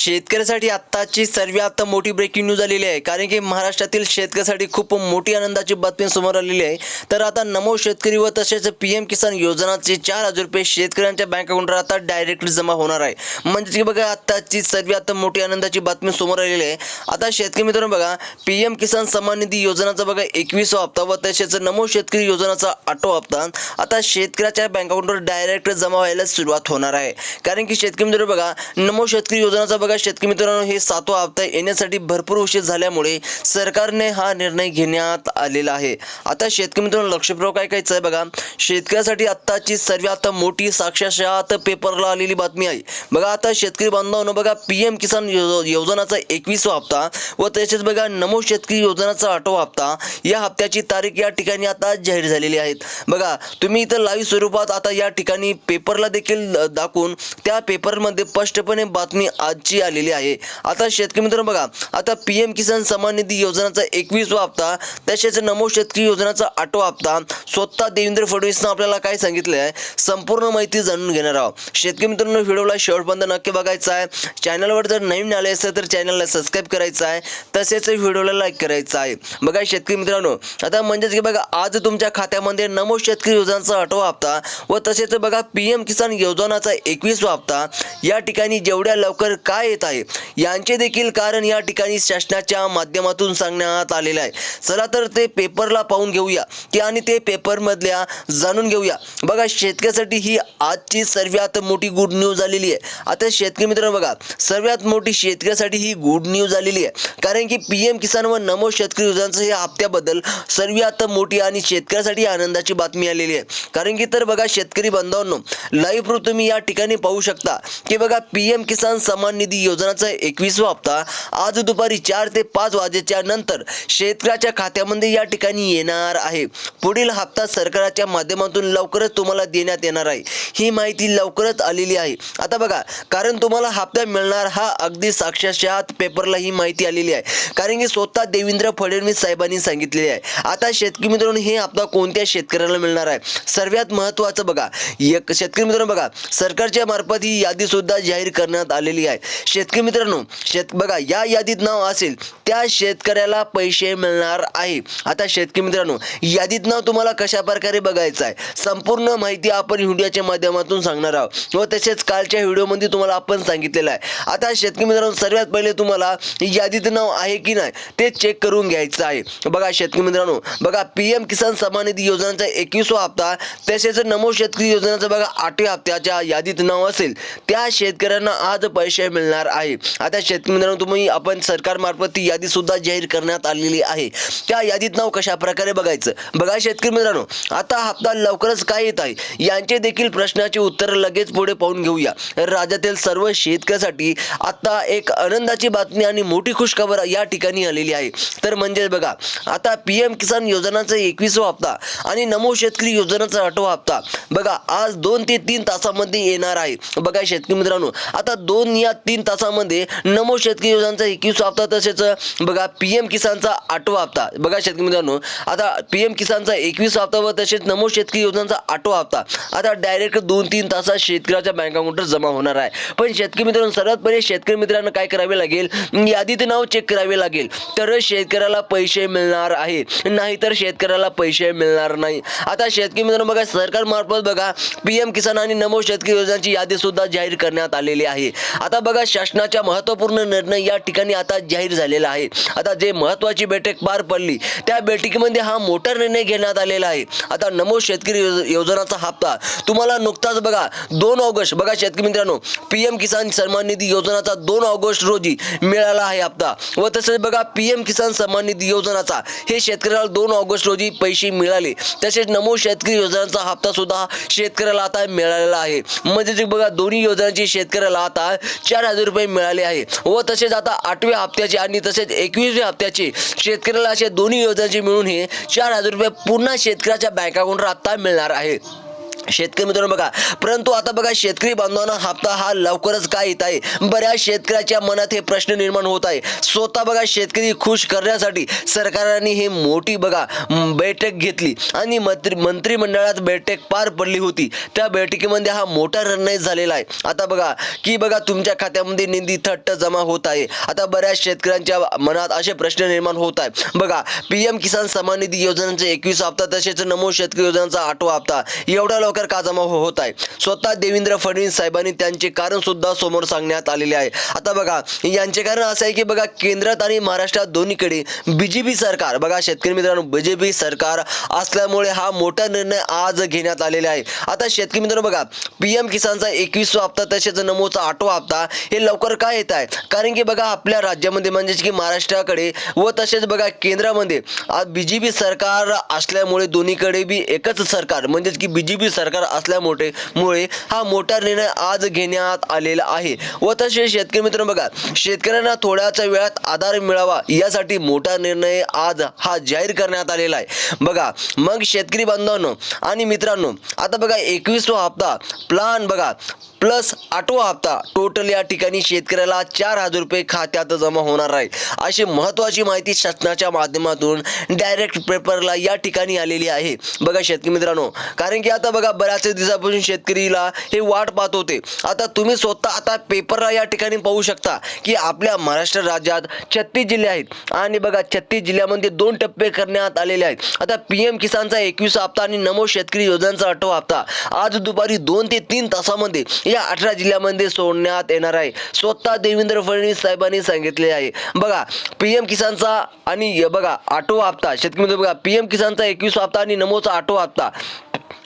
शेतकऱ्यासाठी आत्ताची सर्वात मोठी ब्रेकिंग न्यूज आलेली आहे. कारण की महाराष्ट्रातील शेतकऱ्यासाठी खूप मोठी आनंदाची बातमी समोर आलेली आहे. तर आता नमो शेतकरी व तसेच पी एम किसान योजनाचे चार हजार रुपये शेतकऱ्यांच्या बँक अकाउंटवर आता डायरेक्टली जमा होणार आहे. म्हणजे की बघा आत्ताची सर्वात मोठी आनंदाची बातमी समोर आलेली आहे. आता शेतकरी मित्रांनो बघा पी एम किसान सन्मान निधी योजनाचा बघा एकवीसवा हप्ता व तसेच नमो शेतकरी योजनाचा आठवा हप्ता आता शेतकऱ्याच्या बँक अकाउंटवर डायरेक्ट जमा व्हायला सुरुवात होणार आहे. कारण की शेतकरी मित्रांनो बघा नमो शेतकरी योजनाचा बघा शेतकरी मित्रांनो हे सातवा हप्ता येण्यासाठी भरपूर उशीर झाल्यामुळे सरकारने हा निर्णय घेण्यात आलेला आहे. आता शेतकरी मित्रांनो लक्षपूर्वक काय कायचं आहे बघा. शेतकऱ्यासाठी आत्ताची सर्वात मोठी साक्षात पेपरला आलेली बातमी आहे. बघा आता शेतकरी बांधवांनो बघा पी एम किसान यो योजनाचा एकवीसवा हप्ता व तसेच बघा नमो शेतकरी योजनाचा आठवा हप्ता या हप्त्याची तारीख या ठिकाणी आता जाहीर झालेली आहेत बघा तुम्ही इथं लाईव्ह स्वरूपात आता या ठिकाणी पेपरला देखील दाखवून त्या पेपरमध्ये स्पष्टपणे बातमी आजची आलेली आहे. आता शेतकरी मित्रांनो बघा आता पी एम किसान सन्मान निधी योजनाचा एकवीसवा हप्ता तसेच नमो शेतकरी योजनाचा आठवा हप्ता स्वतः देवेंद्र फडणवीसनं आपल्याला काय सांगितलं आहे संपूर्ण माहिती जाणून घेणार आहोत. शेतकरी मित्रांनो व्हिडिओला शेवटपर्यंत नक्की बघायचा आहे. चॅनलवर जर नवीन आले असेल तर चॅनलला सबस्क्राईब करायचं आहे. तसेच व्हिडिओला लाईक करायचं आहे. बघा शेतकरी मित्रांनो आता म्हणजेच की बघा आज तुमच्या खात्यामध्ये नमो शेतकरी योजनाचा आठवा हप्ता व तसेच बघा पी एम किसान योजनाचा एकवीसवा हप्ता. या ठिकाणी जेवढ्या लवकर काय येत आहे. यांचे देखील कारण या ठिकाणी शासनाच्या माध्यमातून सांगण्यात आलेलं आहे. चला तर ते पेपरला पाहून घेऊया. की आणि ते पेपरमधल्या जाणून घेऊया. बघा शेतकऱ्यासाठी ही आजची सर्वात मोठी गुड न्यूज आलेली आहे. आता शेतकरी मित्रांनो बघा सर्वात मोठी शेतकऱ्यासाठी ही गुड न्यूज आलेली आहे. कारण की पी एम किसान व नमो शेतकरी योजनांचं हे हप्त्याबद्दल सर्वात मोठी आणि शेतकऱ्यासाठी आनंदाची बातमी आलेली आहे. कारण की तर बघा शेतकरी बांधवांनो लाईव्ह तुम्ही या ठिकाणी पाहू शकता. की बघा पी एम किसान सन्मान निधी योजनाचा एकवीसवा हप्ता आज दुपारी चार ते पाच वाजेच्या नंतर शेतकऱ्याच्या खात्यामध्ये या ठिकाणी येणार आहे. पुढील हप्ता सरकारच्या माध्यमातून लवकरच तुम्हाला देण्यात येणार आहे. ही माहिती लवकरच आलेली आहे. आता बघा कारण तुम्हाला हप्ता मिळणार हा अगदी साक्षात पेपरला ही माहिती आलेली आहे. कारण की स्वतः देवेंद्र फडणवीस साहेबांनी सांगितलेले आहे. आता शेतकरी मित्रांनो हे हप्ता कोणत्या शेतकऱ्याला मिळणार आहे? सर्वात महत्त्वाचं बघा एक शेतकरी मित्रांनो बघा सरकारच्या मार्फत ही यादी सुद्धा जाहीर करण्यात आलेली आहे. शेतकरी मित्रांनो शेत बघा या यादीत नाव असेल त्या शेतकऱ्याला पैसे मिळणार आहे. आता शेतकरी मित्रांनो यादीत नाव तुम्हाला कशा प्रकारे बघायचं आहे? संपूर्ण माहिती आपण व्हिडिओच्या माध्यमातून सांगणार आहोत. व तसेच कालच्या व्हिडिओमध्ये तुम्हाला आपण सांगितलेलं आहे. आता शेतकरी मित्रांनो सर्वात पहिले तुम्हाला यादीत नाव आहे की नाही ते चेक करून घ्यायचं आहे. बघा शेतकरी मित्रांनो बघा पी एम किसान सन्मान निधी योजनाचा एकवीसवा हप्ता तसेच नमो शेतकरी योजनाचा बघा आठव्या हप्त्याच्या यादीत नाव असेल त्या शेतकऱ्यांना आज पैसे मिळणार आहे. आता शेतकरी मित्रांनो तुम्ही आपण सरकारमार्फत ती यादी सुद्धा जाहीर करण्यात आलेली आहे. त्या यादीत नाव कशा प्रकारे बघायचं? बघा शेतकरी मित्रांनो आता हप्ता लवकरच काय येत आहे? यांचे देखील प्रश्नाचे उत्तर लगेच पुढे पाहून घेऊया. राज्यातील सर्व शेतकऱ्यासाठी आता एक आनंदाची बातमी आणि मोठी खुशखबर या ठिकाणी आलेली आहे. तर म्हणजे बघा आता पी एम किसान योजनाचा एकवीसवा हप्ता आणि नमो शेतकरी योजनाचा आठवा हप्ता. बघा आज दोन ते तीन तासामध्ये येणार आहे. बघा शेतकरी मित्रांनो आता दोन या तीन तासामध्ये नमो शेतकरी योजनांचा एकवीस हप्ता तसेच बघा पी एम किसानचा आठवा हप्ता. बघा शेतकरी मित्रांनो आता पी एम किसानचा एकवीस हप्ता व तसेच नमो शेतकरी योजनांचा आठवा हप्ता. आता डायरेक्ट दोन तीन तासात शेतकऱ्याच्या बँक अकाउंटवर जमा होणार आहे. पण शेतकरी मित्रांनो सर्वात पहिले शेतकरी मित्रांना काय करावे लागेल? यादीत नाव चेक करावे लागेल. तरच शेतकऱ्याला पैसे मिळणार आहे. नाहीतर शेतकऱ्याला पैसे मिळणार नाही. आता शेतकरी मित्रांनो बघा सरकार मार्फत बघा पी एम किसान आणि नमो शेतकरी योजनांची यादी सुद्धा जाहीर करण्यात आलेली आहे. आता बघा शासनाच्या महत्त्वपूर्ण निर्णय या ठिकाणी आता जाहीर झालेला आहे. आता जे महत्त्वाची बैठक पार पडली त्या बैठकीमध्ये हा मोठा निर्णय घेण्यात आलेला आहे. आता नमो शेतकरी योजनाचा हप्ता. तुम्हाला नुकताच बघा दोन ऑगस्ट बघा शेतकरी मित्रांनो पी एम किसान सन्मान निधी योजनाचा दोन ऑगस्ट रोजी मिळाला आहे हप्ता. व तसेच बघा पी एम किसान सन्मान निधी योजनाचा हे शेतकऱ्याला दोन ऑगस्ट रोजी पैसे मिळाले. तसेच नमो शेतकरी योजनाचा हप्ता सुद्धा शेतकऱ्याला आता मिळालेला आहे. म्हणजे बघा दोन्ही योजनांची शेतकऱ्याला आता चार हजार रुपये मिळाले आहे. व तसेच आता आठव्या हप्त्याचे आणि तसेच एकवीसव्या हप्त्याचे शेतकऱ्याला असे दोन्ही योजनांचे मिळून हे चार हजार रुपये पुन्हा शेतकऱ्याच्या बँक अकाउंटवर आता मिळणार आहे. शेतकरी मित्रांनो बघा परंतु आता बघा शेतकरी बांधवांना हप्ता हा लवकरच काय येत आहे? बऱ्याच शेतकऱ्याच्या मनात हे प्रश्न निर्माण होत आहे. स्वतः बघा शेतकरी खुश करण्यासाठी सरकारने ही मोठी बघा बैठक घेतली आणि मंत्री मंत्रिमंडळात बैठक पार पडली होती. त्या बैठकीमध्ये हा मोठा निर्णय झालेला आहे. आता बघा की बघा तुमच्या खात्यामध्ये निधी थट्ट जमा होत आहे. आता बऱ्याच शेतकऱ्यांच्या मनात असे प्रश्न निर्माण होत आहे बघा पी एम किसान सन्मान निधी योजनेचे एकवीस हप्ता तसेच नमो शेतकरी योजनेचा आठवा हप्ता. एवढा लवकर का जमा हो- होत आहे. स्वतः देवेंद्र फडणवीस साहेबांनी त्यांचे कारण सुद्धा समोर सांगण्यात आलेले आहे. आता बघा यांचे कारण असं आहे की बघा केंद्रात आणि महाराष्ट्रात दोन्हीकडे बीजेपी सरकार बघा शेतकरी मित्रांनो बीजेपी सरकार असल्यामुळे हा मोठा निर्णय आज घेण्यात आलेला आहे. आता शेतकरी मित्रांनो बघा पी एम किसानचा एकवीसवा हप्ता तसेच नमोचा आठवा हप्ता हे लवकर काय येत आहे? कारण की बघा आपल्या राज्यामध्ये म्हणजेच की महाराष्ट्राकडे व तसेच बघा केंद्रामध्ये आज बी जे पी सरकार असल्यामुळे दोन्हीकडे बी एकच सरकार म्हणजेच की बी जे पी सरकार असल्यामुळे मुळे हा मोठा निर्णय आज घेण्यात आलेला आहे. व तसेच शेतकरी मित्रांनो बघा शेतकऱ्यांना थोड्याच वेळात आधार मिळावा यासाठी मोठा निर्णय आज हा जाहीर करण्यात आलेला आहे. बघा मग शेतकरी बांधवांनो आणि मित्रांनो आता बघा एकवीसवा हप्ता प्लान बघा प्लस आठवा हप्ता. टोटल या ठिकाणी शेतकऱ्याला चार हजार रुपये खात्यात जमा होणार आहे. अशी महत्त्वाची माहिती शासनाच्या माध्यमातून डायरेक्ट पेपरला या ठिकाणी आलेली आहे. बघा शेतकरी मित्रांनो कारण की आता बघा बऱ्याच दिवसापासून शेतकरीला हे वाट पाहत होते. आता तुम्ही स्वतः आता पेपरला या ठिकाणी पाहू शकता की आपल्या महाराष्ट्र राज्यात छत्तीस जिल्हे आहेत. आणि बघा छत्तीस जिल्ह्यामध्ये दोन टप्पे करण्यात आलेले आहेत. आता पी एम किसानचा एकवीस हप्ता आणि नमो शेतकरी योजनांचा आठवा हप्ता. आज दुपारी दोन ते तीन तासामध्ये या अठरा जिल्ह्यामध्ये सोडण्यात येणार आहे. स्वतः देवेंद्र फडणवीस साहेबांनी सांगितले आहे. बघा पी एम किसानचा आणि बघा आठवा हप्ता. शेतकरी बघा पी एम किसानचा एकवीस हप्ता आणि नमोचा आठवा हप्ता.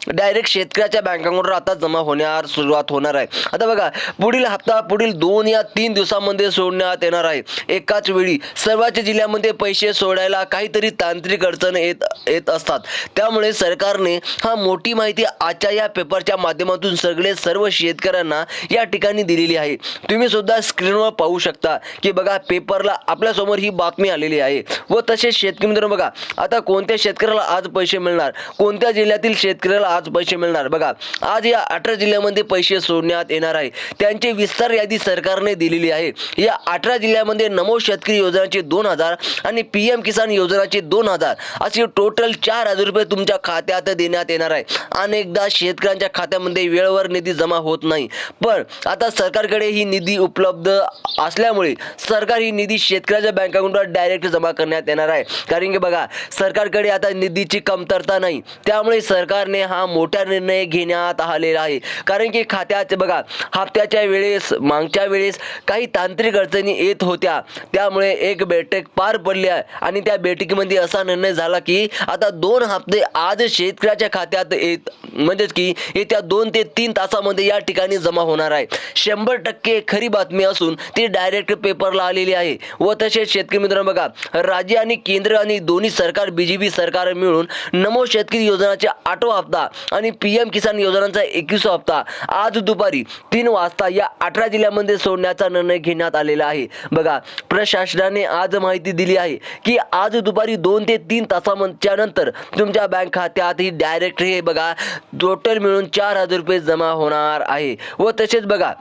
डायरेक्ट शेतकऱ्याच्या बँकांवर आता जमा होण्यास सुरुवात होणार आहे. आता बघा पुढील हप्ता पुढील दोन या तीन दिवसामध्ये सोडण्यात येणार आहे. एकाच वेळी सर्वच जिल्ह्यामध्ये पैसे सोडायला काहीतरी तांत्रिक अडचण येत येत असतात. त्यामुळे सरकारने हा मोठी माहिती आजच्या या पेपरच्या माध्यमातून सगळे सर्व शेतकऱ्यांना या ठिकाणी दिलेली आहे. तुम्ही सुद्धा स्क्रीनवर पाहू शकता की बघा पेपरला आपल्यासमोर ही बातमी आलेली आहे. व तसेच शेतकरी मित्रांनो बघा आता कोणत्या शेतकऱ्याला आज पैसे मिळणार? कोणत्या जिल्ह्यातील शेतकऱ्याला आज पैसे मिळणार. बघा आज या अठरा जिल्ह्यामध्ये पैसे सोडण्यात येणार आहे. त्यांची विस्तार यादी सरकारने दिलेली आहे. या अठरा जिल्ह्यामध्ये नमो शेतकरी योजनाचे दोन हजार आणि पी एम किसान योजनाचे दोन हजार असे टोटल चार हजार रुपये तुमच्या खात्यात देण्यात येणार आहे. अनेकदा शेतकऱ्यांच्या खात्यामध्ये वेळेवर निधी जमा होत नाही. पण आता सरकारकडे ही निधी उपलब्ध असल्यामुळे सरकार ही निधी शेतकऱ्याच्या बँक अकाउंटवर डायरेक्ट जमा करण्यात येणार आहे. कारण की बघा सरकारकडे आता निधीची कमतरता नाही. त्यामुळे सरकारने हा मोठा निर्णय घेण्यात आलेला आहे. कारण की खात्यात बघा हप्त्याच्या वेळेस मागच्या वेळेस काही तांत्रिक अडचणी येत होत्या. त्यामुळे एक बैठक पार पडली आहे. आणि त्या बैठकीमध्ये असा निर्णय झाला की आता दोन हप्ते आज शेतकऱ्याच्या खात्यात येत म्हणजेच की येत्या दोन ते तीन तासामध्ये या ठिकाणी जमा होणार आहे. शंभर टक्के खरी बातमी असून ती डायरेक्ट पेपरला आलेली आहे. व तसेच शेतकरी मित्रांनो बघा राज्य आणि केंद्र आणि दोन्ही सरकार बीजेपी सरकार मिळून नमो शेतकरी योजनाचे आठवा हप्ता आणि पी एम किसान योजनांचा एकवीसवा हप्ता आज दुपारी तीन वाजता या अठरा जिल्ह्यामध्ये सोडण्याचा निर्णय घेण्यात आलेला आहे. बघा प्रशासनाने आज माहिती दिली आहे की आज दुपारी दोन ते तीन तासांच्या नंतर तुमच्या बँक खात्यात ही डायरेक्ट हे बघा टोटल मिळून चार हजार रुपये जमा होणार आहे. व तसेच बघा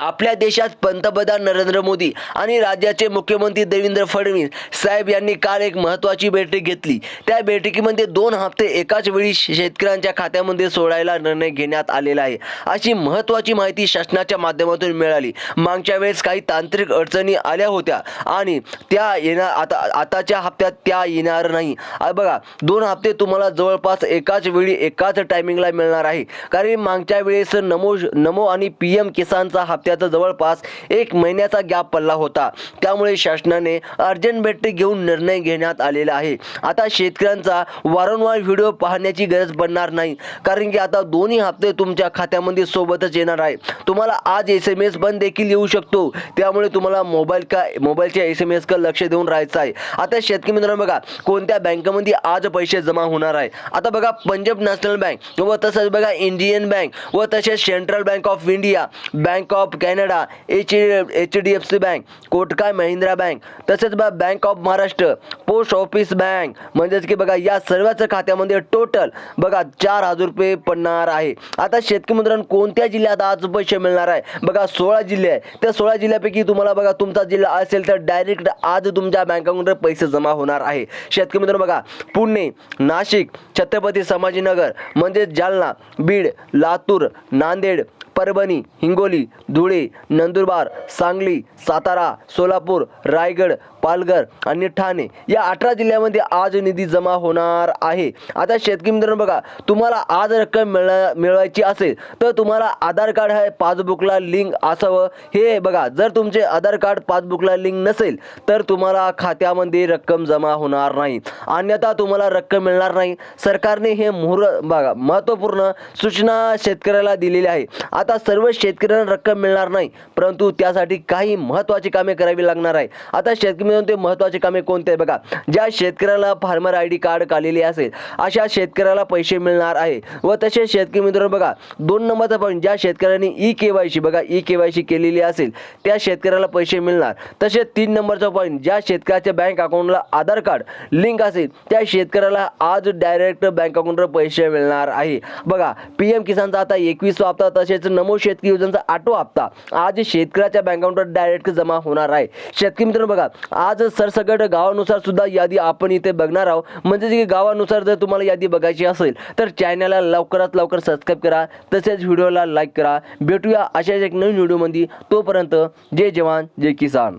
आपल्या देशात पंतप्रधान नरेंद्र मोदी आणि राज्याचे मुख्यमंत्री देवेंद्र फडणवीस साहेब यांनी काल एक महत्त्वाची बैठक घेतली. त्या बैठकीमध्ये दोन हप्ते एकाच वेळी शेतकऱ्यांच्या खात्यामध्ये सोडायला निर्णय घेण्यात आलेला आहे. अशी महत्त्वाची माहिती शासनाच्या माध्यमातून मिळाली. मागच्या वेळेस काही तांत्रिक अडचणी आल्या होत्या आणि त्या येणार आता आताच्या हप्त्यात त्या येणार नाही. बघा दोन हप्ते तुम्हाला जवळपास एकाच वेळी एकाच टायमिंगला मिळणार आहे. कारण मागच्या वेळेस नमो नमो आणि पी एम किसानचा त्याचा जवळपास एक महिन्याचा गॅप पडला होता. त्यामुळे शासनाने अर्जंट बैठक घेऊन निर्णय घेण्यात आलेला आहे. आता शेतकऱ्यांचा वारंवार व्हिडिओ पाहण्याची गरज पडणार नाही. कारण की आता दोन्ही हप्ते तुमच्या खात्यामध्ये सोबतच येणार आहे. तुम्हाला आज एस एम एस पण देखील येऊ शकतो. त्यामुळे तुम्हाला मोबाईल का मोबाईलच्या एस एम एस का लक्ष देऊन राहायचं आहे. आता शेतकरी मित्रांनो बघा कोणत्या बँकेमध्ये आज पैसे जमा होणार आहे? आता बघा पंजाब नॅशनल बँक व तसंच बघा इंडियन बँक व तसेच central bank of India bank of Canada H H D F C bank कोटकाय Mahindra bank तसेच बघा bank of Maharashtra post office bank. म्हणजेच की बघा या सर्वच खात्यामध्ये टोटल बघा चार हजार रुपये पडणार आहे. आता शेतकरी मित्रांनो कोणत्या जिल्ह्यात आज पैसे मिळणार आहे? बघा सोळा जिल्हे आहे त्या सोळा जिल्ह्यापैकी तुम्हाला बघा तुमचा जिल्हा असेल तर डायरेक्ट आज तुमच्या बँक अकाउंटवर पैसे जमा होणार आहे. शेतकरी मित्रांनो बघा पुणे नाशिक छत्रपती संभाजीनगर म्हणजे जालना बीड लातूर नांदेड परभणी हिंगोली धुळे नंदुरबार सांगली सातारा सोलापूर रायगड पालघर आणि ठाणे या अठरा जिल्ह्यामध्ये आज निधी जमा होणार आहे. आता शेतकरी मित्रांनो बघा तुम्हाला आज रक्कम मिळा मिळवायची असेल तर तुम्हाला आधार कार्ड आहे पासबुकला लिंक असावं. हे बघा जर तुमचे आधार कार्ड पासबुकला लिंक नसेल तर तुम्हाला खात्यामध्ये रक्कम जमा होणार नाही. अन्यथा तुम्हाला रक्कम मिळणार नाही. सरकारने हे मुहूर बघा महत्त्वपूर्ण सूचना शेतकऱ्याला दिलेली आहे. आता सर्व शेतकऱ्यांना रक्कम मिळणार नाही परंतु त्यासाठी काही महत्त्वाची कामे करावी लागणार आहे. आता शेतकरी मिळून ते महत्त्वाची कामे कोणते बघा ज्या शेतकऱ्याला फार्मर आय डी कार्ड काढलेले असेल अशा शेतकऱ्याला पैसे मिळणार आहे. व तसेच शेतकरी मित्रांनो बघा दोन नंबरचा पॉईंट ज्या शेतकऱ्यांनी ई के वाय सी बघा ई के वाय सी केलेली असेल त्या शेतकऱ्याला पैसे मिळणार. तसेच तीन नंबरचा पॉईंट ज्या शेतकऱ्याच्या बँक अकाउंटला आधार कार्ड लिंक असेल त्या शेतकऱ्याला आज डायरेक्ट बँक अकाउंटवर पैसे मिळणार आहे. बघा पी एम किसानचा आता एकवीसवा हप्ता तसेच नमो शेतकरी योजनेचा आठवा हप्ता आज शेतकऱ्याच्या बँक अकाउंटवर डायरेक्ट जमा होणार आहे. शेतकरी मित्रांनो बघा आज सरसकट गावानुसार सुद्धा यादी आपण इथे बघणार आहोत. म्हणजे की गावानुसार जर तुम्हाला यादी बघायची असेल तर चॅनलला लवकरात लवकर सबस्क्राईब करा तसेच व्हिडिओला लाईक करा. भेटूया अशाच एक नवीन व्हिडिओमध्ये. तोपर्यंत जय जवान जय किसान.